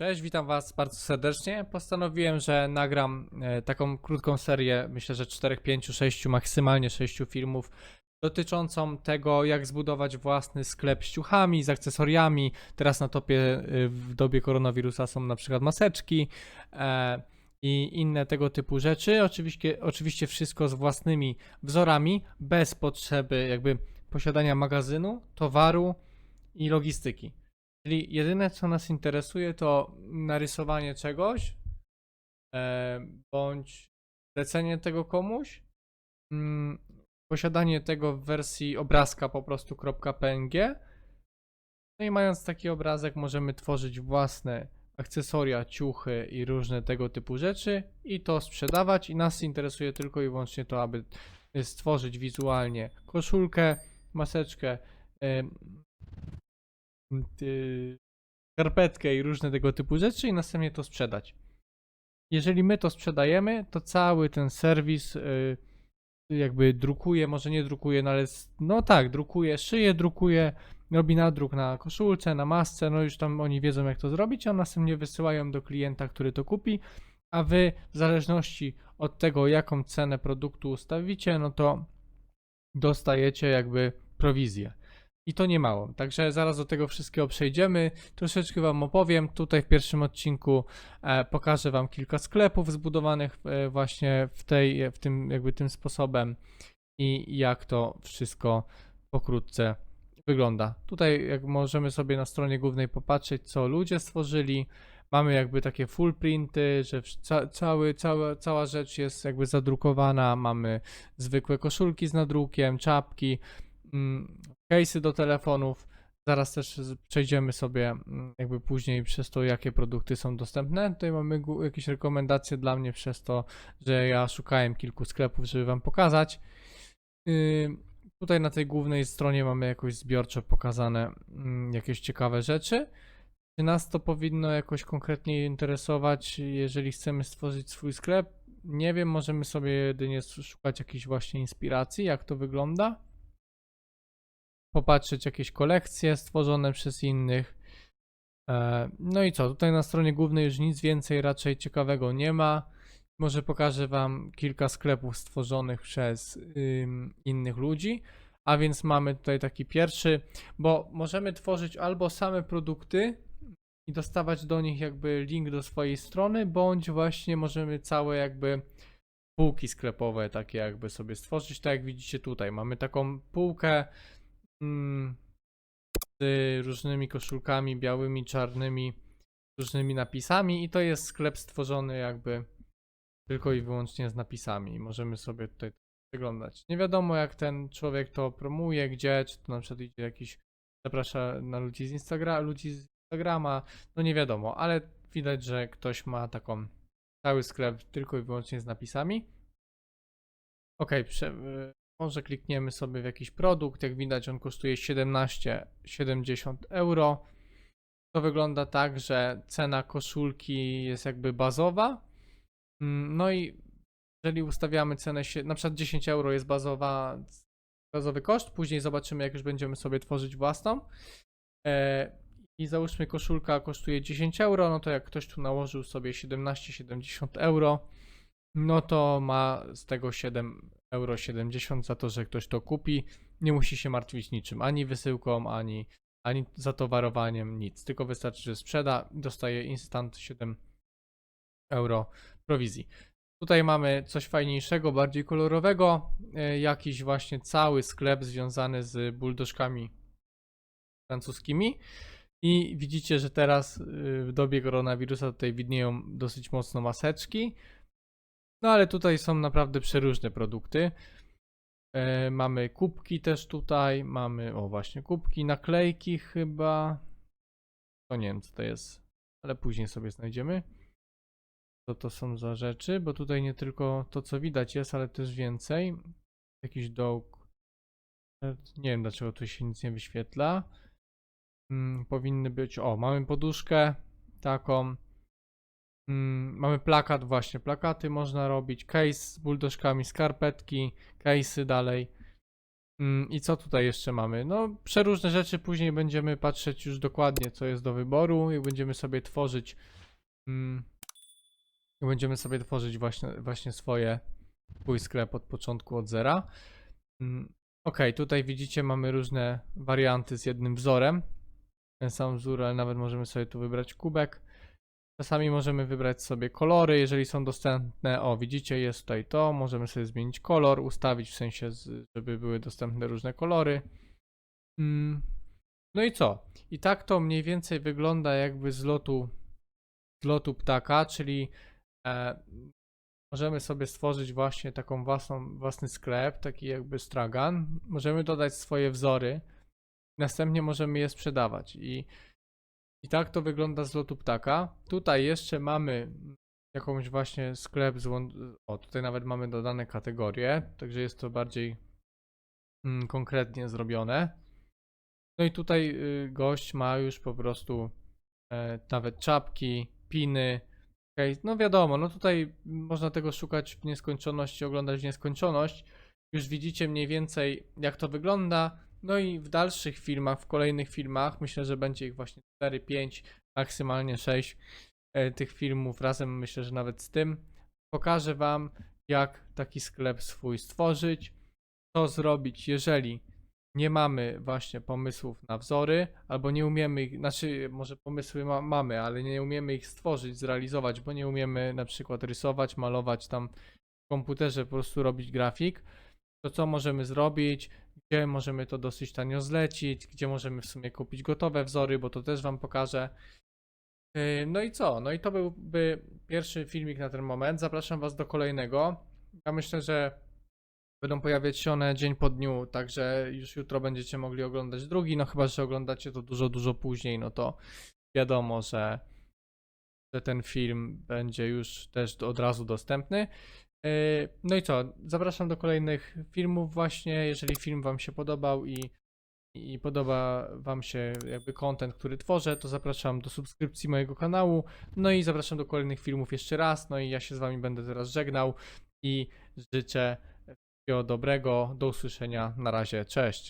Cześć, witam Was bardzo serdecznie. Postanowiłem, że nagram e, taką krótką serię, myślę, że 4, 5, 6, maksymalnie 6 filmów dotyczącą tego, jak zbudować własny sklep z ciuchami, z akcesoriami. Teraz na topie e, w dobie koronawirusa są na przykład maseczki e, i inne tego typu rzeczy. Oczywiście, oczywiście wszystko z własnymi wzorami, bez potrzeby jakby posiadania magazynu, towaru i logistyki. Czyli jedyne, co nas interesuje, to narysowanie czegoś, e, bądź zlecenie tego komuś, mm, posiadanie tego w wersji obrazka po prostu .png. No i mając taki obrazek, możemy tworzyć własne akcesoria, ciuchy i różne tego typu rzeczy i to sprzedawać. I nas interesuje tylko i wyłącznie to, aby stworzyć wizualnie koszulkę, maseczkę, em, y, skarpetkę i różne tego typu rzeczy i następnie to sprzedać. Jeżeli my to sprzedajemy, to cały ten serwis y, jakby drukuje, może nie drukuje, no ale no tak, drukuje, szyje, drukuje, robi nadruk na koszulce, na masce, no już tam oni wiedzą jak to zrobić, a następnie wysyłają do klienta, który to kupi, a wy w zależności od tego, jaką cenę produktu ustawicie, no to dostajecie jakby prowizję. I to nie mało. Także zaraz do tego wszystkiego przejdziemy. Troszeczkę Wam opowiem. Tutaj w pierwszym odcinku e, pokażę Wam kilka sklepów zbudowanych e, właśnie w, tej, w tym, jakby tym sposobem i jak to wszystko pokrótce wygląda. Tutaj jak możemy sobie na stronie głównej popatrzeć, co ludzie stworzyli. Mamy jakby takie full printy, że ca, cały, cała, cała rzecz jest jakby zadrukowana. Mamy zwykłe koszulki z nadrukiem, czapki, case'y do telefonów. Zaraz też przejdziemy sobie mm, jakby później przez to, jakie produkty są dostępne. Tutaj mamy jakieś rekomendacje dla mnie przez to, że ja szukałem kilku sklepów, żeby Wam pokazać. Yy, Tutaj na tej głównej stronie mamy jakoś zbiorczo pokazane mm, jakieś ciekawe rzeczy. Czy nas to powinno jakoś konkretnie interesować, jeżeli chcemy stworzyć swój sklep? Nie wiem, możemy sobie jedynie szukać jakichś właśnie inspiracji, jak to wygląda popatrzeć jakieś kolekcje stworzone przez innych. E, No i co, tutaj na stronie głównej już nic więcej raczej ciekawego nie ma. Może pokażę Wam kilka sklepów stworzonych przez innych ludzi. A więc mamy tutaj taki pierwszy, bo możemy tworzyć albo same produkty i dostawać do nich jakby link do swojej strony, bądź właśnie możemy całe jakby półki sklepowe takie jakby sobie stworzyć. Tak jak widzicie tutaj, mamy taką półkę mm, z różnymi koszulkami białymi, czarnymi, różnymi napisami i to jest sklep stworzony jakby tylko i wyłącznie z napisami możemy sobie tutaj wyglądać. Nie wiadomo jak ten człowiek to promuje, gdzie, czy to na przykład idzie jakiś, zaprasza na ludzi z Instagrama, ludzi z Instagrama, no nie wiadomo, ale widać, że ktoś ma taką cały sklep tylko i wyłącznie z napisami. Ok, może klikniemy sobie w jakiś produkt. Jak widać, on kosztuje 17,70 euro. To wygląda tak, że cena koszulki jest jakby bazowa. Mm, No i jeżeli ustawiamy cenę, na przykład 10 euro jest bazowa, bazowy koszt, później zobaczymy, jak już będziemy sobie tworzyć własną. E, I załóżmy, koszulka kosztuje 10 euro, no to jak ktoś tu nałożył sobie 17,70 euro, no to ma z tego 7 euro 70 za to, że ktoś to kupi. Nie musi się martwić niczym, ani wysyłką, ani, ani zatowarowaniem, nic. Tylko wystarczy, że sprzeda, dostaje instant 7 euro prowizji. Tutaj mamy coś fajniejszego, bardziej kolorowego, e, jakiś właśnie cały sklep związany z buldożkami francuskimi. I widzicie, że teraz y, w dobie koronawirusa tutaj widnieją dosyć mocno maseczki. No ale tutaj są naprawdę przeróżne produkty. E, mamy kubki też tutaj, mamy, o właśnie, kubki, naklejki chyba. To nie wiem co to jest, ale później sobie znajdziemy. Co to są za rzeczy, bo tutaj nie tylko to co widać jest, ale też więcej. Jakiś dołk. E, Nie wiem dlaczego tu się nic nie wyświetla. Mm, powinny być, o, mamy poduszkę taką. Mm, mamy plakat, właśnie, plakaty można robić, case z buldożkami, skarpetki, case'y dalej. Mm, I co tutaj jeszcze mamy? No, przeróżne rzeczy, później będziemy patrzeć już dokładnie, co jest do wyboru i będziemy sobie tworzyć mm, będziemy sobie tworzyć właśnie, właśnie swoje swój sklep od początku, od zera. Mm, Ok, tutaj widzicie, mamy różne warianty z jednym wzorem. Ten sam wzór, ale nawet możemy sobie tu wybrać kubek. Czasami możemy wybrać sobie kolory, jeżeli są dostępne. O, widzicie, jest tutaj to. Możemy sobie zmienić kolor, ustawić w sensie, żeby były dostępne różne kolory. Mm. No i co? I tak to mniej więcej wygląda jakby z lotu, z lotu ptaka, czyli e, możemy sobie stworzyć właśnie taką własną, własny sklep, taki jakby stragan. Możemy dodać swoje wzory. Następnie możemy je sprzedawać i i tak to wygląda z lotu ptaka. Tutaj jeszcze mamy jakąś właśnie sklep z O, tutaj nawet mamy dodane kategorie, także jest to bardziej mm, konkretnie zrobione. No i tutaj y, gość ma już po prostu e, nawet czapki, piny. Okej, No wiadomo, no tutaj można tego szukać w nieskończoność i oglądać w nieskończoność. Już widzicie mniej więcej jak to wygląda. No i w dalszych filmach, w kolejnych filmach, myślę, że będzie ich właśnie 4, 5, maksymalnie 6 e, tych filmów razem, myślę, że nawet z tym. Pokażę Wam, jak taki sklep swój stworzyć, co zrobić, jeżeli nie mamy właśnie pomysłów na wzory, albo nie umiemy ich, znaczy może pomysły ma, mamy, ale nie umiemy ich stworzyć, zrealizować, bo nie umiemy na przykład rysować, malować tam w komputerze, po prostu robić grafik, to co możemy zrobić, gdzie możemy to dosyć tanio zlecić, gdzie możemy w sumie kupić gotowe wzory, bo to też Wam pokażę. Yy, No i co? No i to byłby pierwszy filmik na ten moment. Zapraszam Was do kolejnego. Ja myślę, że będą pojawiać się one dzień po dniu, także już jutro będziecie mogli oglądać drugi. No chyba, że oglądacie to dużo, dużo później, no to wiadomo, że, że ten film będzie już też od razu dostępny. Yy, No i co? Zapraszam do kolejnych filmów właśnie. Jeżeli film Wam się podobał i, i podoba Wam się jakby content, który tworzę, to zapraszam do subskrypcji mojego kanału. No i zapraszam do kolejnych filmów jeszcze raz. No i ja się z Wami będę teraz żegnał i życzę wszystkiego dobrego. Do usłyszenia. Na razie. Cześć.